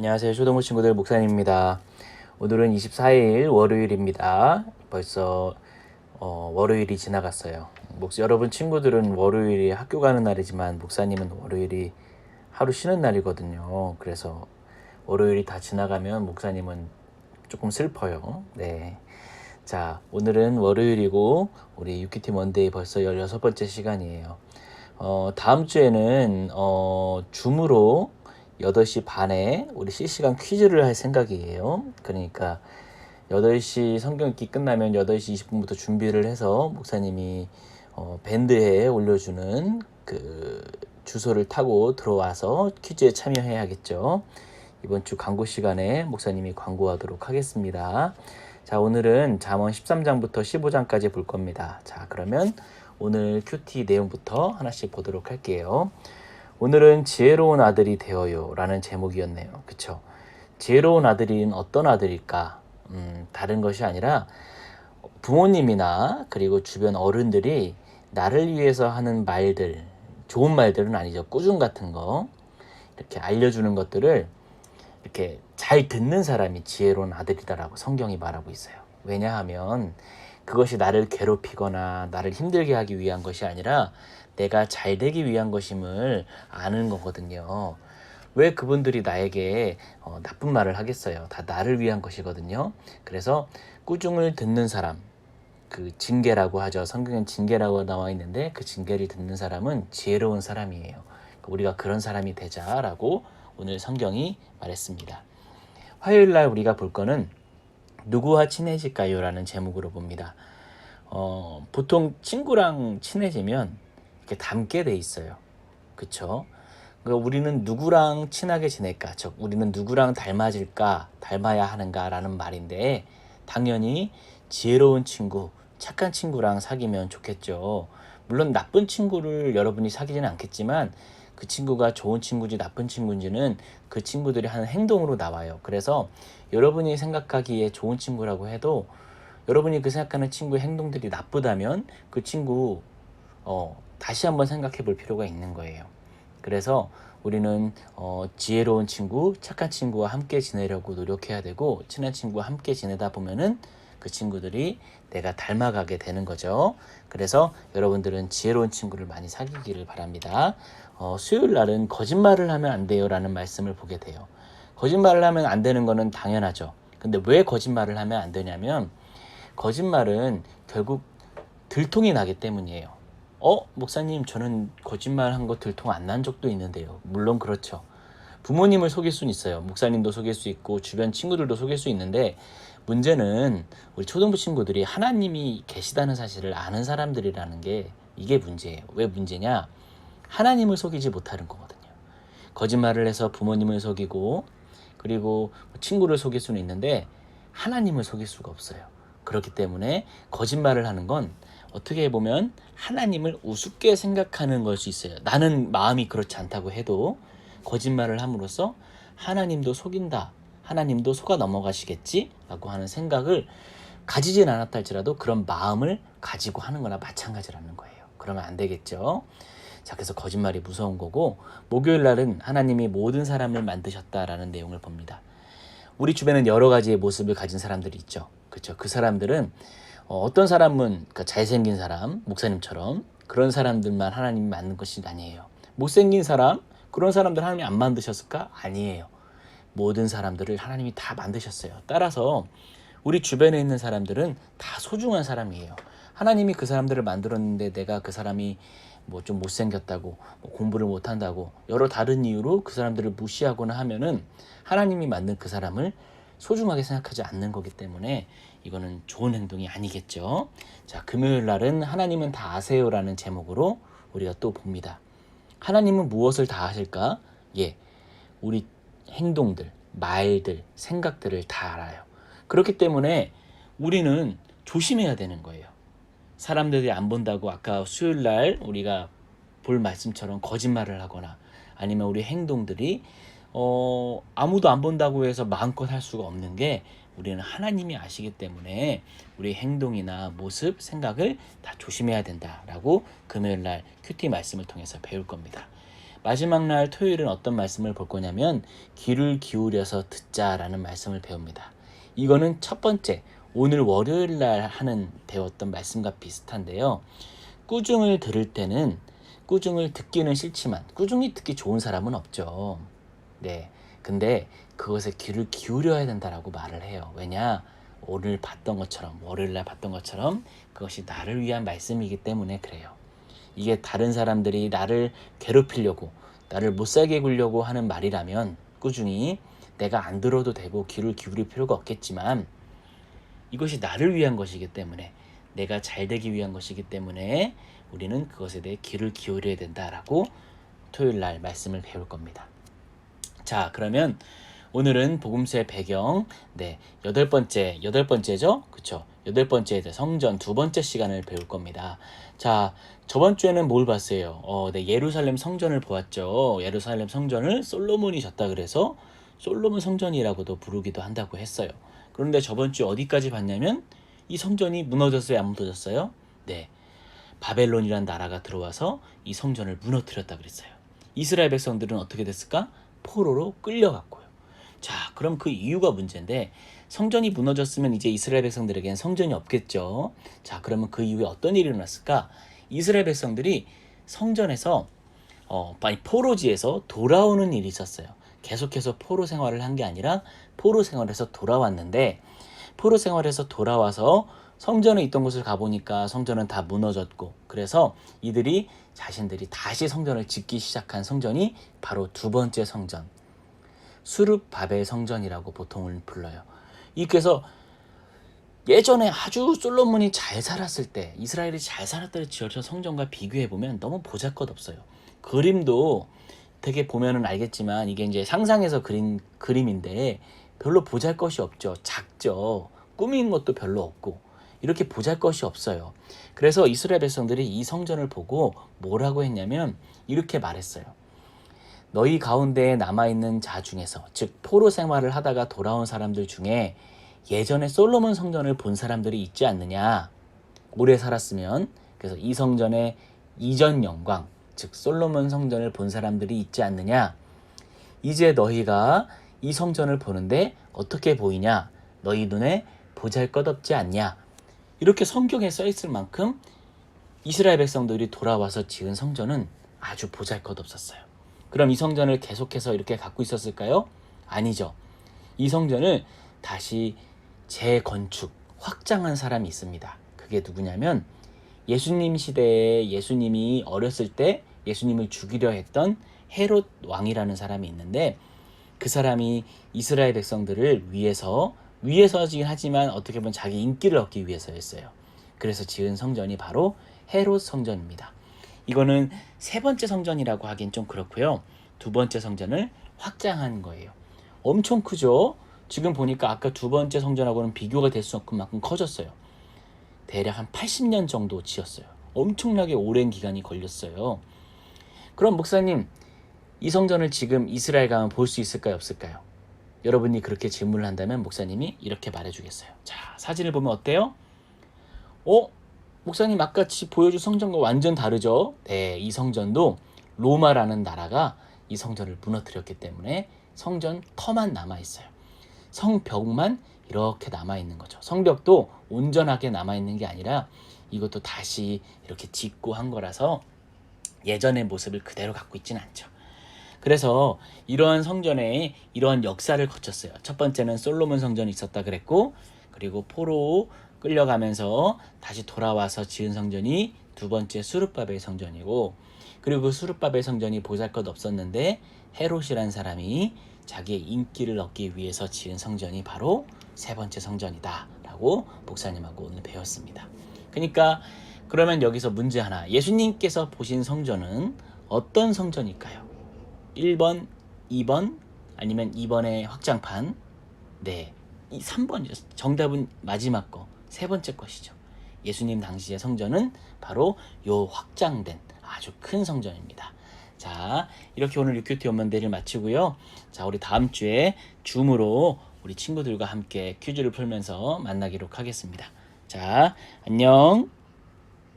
안녕하세요. 초등부 친구들 목사님입니다. 오늘은 24일 월요일입니다. 벌써 어, 월요일이 지나갔어요. 목 여러분 친구들은 월요일이 학교 가는 날이지만 목사님은 월요일이 하루 쉬는 날이거든요. 그래서 월요일이 다 지나가면 목사님은 조금 슬퍼요. 네. 자, 오늘은 월요일이고 우리 유키티 먼데이 벌써 16번째 시간이에요. 어, 다음 주에는 어, 줌으로 8시 반에 우리 실시간 퀴즈를 할 생각이에요. 그러니까 8시 성경 읽기 끝나면 8시 20분부터 준비를 해서 목사님이 어, 밴드에 올려주는 그 주소를 타고 들어와서 퀴즈에 참여해야겠죠. 이번 주 광고 시간에 목사님이 광고하도록 하겠습니다. 자, 오늘은 잠언 13장부터 15장까지 볼 겁니다. 자, 그러면 오늘 큐티 내용부터 하나씩 보도록 할게요. 오늘은 지혜로운 아들이 되어요 라는 제목이었네요. 그쵸? 지혜로운 아들인 어떤 아들일까? 음, 다른 것이 아니라 부모님이나 그리고 주변 어른들이 나를 위해서 하는 말들, 좋은 말들은 아니죠. 꾸중 같은 거. 이렇게 알려주는 것들을 이렇게 잘 듣는 사람이 지혜로운 아들이다라고 성경이 말하고 있어요. 왜냐하면 그것이 나를 괴롭히거나 나를 힘들게 하기 위한 것이 아니라 내가 잘 되기 위한 것임을 아는 거거든요. 왜 그분들이 나에게 어, 나쁜 말을 하겠어요? 다 나를 위한 것이거든요. 그래서 꾸중을 듣는 사람, 그 징계라고 하죠. 성경엔 징계라고 나와 있는데 그 징계를 듣는 사람은 지혜로운 사람이에요. 우리가 그런 사람이 되자라고 오늘 성경이 말했습니다. 화요일 날 우리가 볼 거는 누구와 친해질까요? 라는 제목으로 봅니다. 어, 보통 친구랑 친해지면 이렇게 닮게 돼 있어요. 그쵸? 그러니까 우리는 누구랑 친하게 지낼까? 즉, 우리는 누구랑 닮아질까? 닮아야 하는가 라는 말인데, 당연히 지혜로운 친구, 착한 친구랑 사귀면 좋겠죠. 물론 나쁜 친구를 여러분이 사귀지는 않겠지만, 그 친구가 좋은 친구인지 나쁜 친구인지는 그 친구들이 하는 행동으로 나와요. 그래서 여러분이 생각하기에 좋은 친구라고 해도 여러분이 그 생각하는 친구의 행동들이 나쁘다면 그 친구 어, 다시 한번 생각해 볼 필요가 있는 거예요. 그래서 우리는 어, 지혜로운 친구, 착한 친구와 함께 지내려고 노력해야 되고 친한 친구와 함께 지내다 보면은 그 친구들이 내가 닮아가게 되는 거죠. 그래서 여러분들은 지혜로운 친구를 많이 사귀기를 바랍니다. 어, 수요일 날은 거짓말을 하면 안 돼요라는 말씀을 보게 돼요. 거짓말을 하면 안 되는 거는 당연하죠. 근데 왜 거짓말을 하면 안 되냐면 거짓말은 결국 들통이 나기 때문이에요. 어, 목사님, 저는 거짓말 한 거 들통 안 난 적도 있는데요. 물론 그렇죠. 부모님을 속일 수는 있어요. 목사님도 속일 수 있고, 주변 친구들도 속일 수 있는데, 문제는 우리 초등부 친구들이 하나님이 계시다는 사실을 아는 사람들이라는 게 이게 문제예요. 왜 문제냐? 하나님을 속이지 못하는 거거든요. 거짓말을 해서 부모님을 속이고 그리고 친구를 속일 수는 있는데 하나님을 속일 수가 없어요. 그렇기 때문에 거짓말을 하는 건 어떻게 보면 하나님을 우습게 생각하는 걸 수 있어요. 나는 마음이 그렇지 않다고 해도 거짓말을 함으로써 하나님도 속인다. 하나님도 속아 넘어가시겠지? 라고 하는 생각을 가지진 않았다 할지라도 그런 마음을 가지고 하는 거나 마찬가지라는 거예요. 그러면 안 되겠죠. 자, 그래서 거짓말이 무서운 거고, 목요일 날은 하나님이 모든 사람을 만드셨다라는 내용을 봅니다. 우리 주변엔 여러 가지의 모습을 가진 사람들이 있죠. 그렇죠. 그 사람들은 어, 떤 사람은 그러니까 잘생긴 사람, 목사님처럼 그런 사람들만 하나님이 만든 것이 아니에요. 못생긴 사람, 그런 사람들 하나님이 안 만드셨을까? 아니에요. 모든 사람들을 하나님이 다 만드셨어요. 따라서 우리 주변에 있는 사람들은 다 소중한 사람이에요. 하나님이 그 사람들을 만들었는데 내가 그 사람이 뭐 좀 못생겼다고 뭐 공부를 못한다고 여러 다른 이유로 그 사람들을 무시하거나 하면은 하나님이 만든 그 사람을 소중하게 생각하지 않는 거기 때문에 이거는 좋은 행동이 아니겠죠. 자, 금요일 날은 하나님은 다 아세요라는 제목으로 우리가 또 봅니다. 하나님은 무엇을 다 아실까? 예. 우리 행동들, 말들, 생각들을 다 알아요. 그렇기 때문에 우리는 조심해야 되는 거예요. 사람들이 안 본다고 아까 수요일 날 우리가 볼 말씀처럼 거짓말을 하거나 아니면 우리 행동들이 어, 아무도 안 본다고 해서 마음껏 할 수가 없는 게 우리는 하나님이 아시기 때문에 우리 행동이나 모습, 생각을 다 조심해야 된다라고 금요일 날 큐티 말씀을 통해서 배울 겁니다. 마지막 날 토요일은 어떤 말씀을 볼 거냐면 귀를 기울여서 듣자라는 말씀을 배웁니다. 이거는 첫 번째 오늘 월요일 날 하는 배웠던 말씀과 비슷한데요. 꾸중을 들을 때는 꾸중을 듣기는 싫지만 꾸중이 듣기 좋은 사람은 없죠. 네. 근데 그것에 귀를 기울여야 된다라고 말을 해요. 왜냐? 오늘 봤던 것처럼 월요일 날 봤던 것처럼 그것이 나를 위한 말씀이기 때문에 그래요. 이게 다른 사람들이 나를 괴롭히려고 나를 못 살게 굴려고 하는 말이라면 꾸준히 내가 안 들어도 되고 귀를 기울일 필요가 없겠지만 이것이 나를 위한 것이기 때문에 내가 잘 되기 위한 것이기 때문에 우리는 그것에 대해 귀를 기울여야 된다라고 토요일 날 말씀을 배울 겁니다. 자, 그러면 오늘은 복음서의 배경, 네, 여덟 번째, 여덟 번째죠? 그쵸? 여덟 번째 성전 두 번째 시간을 배울 겁니다. 자, 저번 주에는 뭘 봤어요? 어, 네, 예루살렘 성전을 보았죠. 예루살렘 성전을 솔로몬이 졌다 그래서 솔로몬 성전이라고도 부르기도 한다고 했어요. 그런데 저번 주 어디까지 봤냐면 이 성전이 무너졌어요, 안 무너졌어요? 네. 바벨론이란 나라가 들어와서 이 성전을 무너뜨렸다 그랬어요. 이스라엘 백성들은 어떻게 됐을까? 포로로 끌려갔고요. 자, 그럼 그 이유가 문제인데 성전이 무너졌으면 이제 이스라엘 백성들에겐 성전이 없겠죠. 자, 그러면 그 이후에 어떤 일이 일어났을까? 이스라엘 백성들이 성전에서 어, 아니 포로지에서 돌아오는 일이 있었어요. 계속해서 포로 생활을 한 게 아니라 포로 생활에서 돌아왔는데 포로 생활에서 돌아와서 성전에 있던 곳을 가보니까 성전은 다 무너졌고 그래서 이들이 자신들이 다시 성전을 짓기 시작한 성전이 바로 두 번째 성전 수룹 바벨 성전이라고 보통을 불러요. 이 그래서 예전에 아주 솔로몬이 잘 살았을 때 이스라엘이 잘 살았을 때 지어진 성전과 비교해 보면 너무 보잘것없어요. 그림도 되게 보면은 알겠지만 이게 이제 상상해서 그린 그림인데 별로 보잘것이 없죠. 작죠. 꾸민 것도 별로 없고 이렇게 보잘 것이 없어요. 그래서 이스라엘 백성들이 이 성전을 보고 뭐라고 했냐면 이렇게 말했어요. 너희 가운데에 남아있는 자 중에서 즉 포로 생활을 하다가 돌아온 사람들 중에 예전에 솔로몬 성전을 본 사람들이 있지 않느냐 오래 살았으면 그래서 이 성전의 이전 영광 즉 솔로몬 성전을 본 사람들이 있지 않느냐 이제 너희가 이 성전을 보는데 어떻게 보이냐 너희 눈에 보잘것없지 않냐 이렇게 성경에 써 있을 만큼 이스라엘 백성들이 돌아와서 지은 성전은 아주 보잘것없었어요. 그럼 이 성전을 계속해서 이렇게 갖고 있었을까요? 아니죠. 이 성전을 다시 재건축, 확장한 사람이 있습니다. 그게 누구냐면 예수님 시대에 예수님이 어렸을 때 예수님을 죽이려 했던 헤롯 왕이라는 사람이 있는데 그 사람이 이스라엘 백성들을 위해서 위해서지긴 하지만 어떻게 보면 자기 인기를 얻기 위해서였어요. 그래서 지은 성전이 바로 헤롯 성전입니다. 이거는 세 번째 성전이라고 하긴 좀 그렇고요. 두 번째 성전을 확장한 거예요. 엄청 크죠? 지금 보니까 아까 두 번째 성전하고는 비교가 될 수 없을 만큼 커졌어요. 대략 한 80년 정도 지었어요. 엄청나게 오랜 기간이 걸렸어요. 그럼 목사님, 이 성전을 지금 이스라엘 가면 볼 수 있을까요? 없을까요? 여러분이 그렇게 질문을 한다면 목사님이 이렇게 말해주겠어요. 자, 사진을 보면 어때요? 어? 목사님 아까 보여준 성전과 완전 다르죠? 네, 이 성전도 로마라는 나라가 이 성전을 무너뜨렸기 때문에 성전 터만 남아 있어요. 성벽만 이렇게 남아 있는 거죠. 성벽도 온전하게 남아 있는 게 아니라 이것도 다시 이렇게 짓고 한 거라서 예전의 모습을 그대로 갖고 있지는 않죠. 그래서 이러한 성전에 이러한 역사를 거쳤어요. 첫 번째는 솔로몬 성전이 있었다 그랬고, 그리고 포로 끌려가면서 다시 돌아와서 지은 성전이 두 번째 수르바벨 성전이고, 그리고 그 수르바벨 성전이 보잘것 없었는데 헤롯이라는 사람이 자기의 인기를 얻기 위해서 지은 성전이 바로 세 번째 성전이다라고 목사님하고 오늘 배웠습니다. 그러니까 그러면 여기서 문제 하나. 예수님께서 보신 성전은 어떤 성전일까요? 1번, 2번, 아니면 2번의 확장판. 네. 이 3번 정답은 마지막 거. 세 번째 것이죠. 예수님 당시의 성전은 바로 요 확장된 아주 큰 성전입니다. 자, 이렇게 오늘 유큐티 원만대를 마치고요. 자, 우리 다음 주에 줌으로 우리 친구들과 함께 퀴즈를 풀면서 만나기로 하겠습니다. 자, 안녕.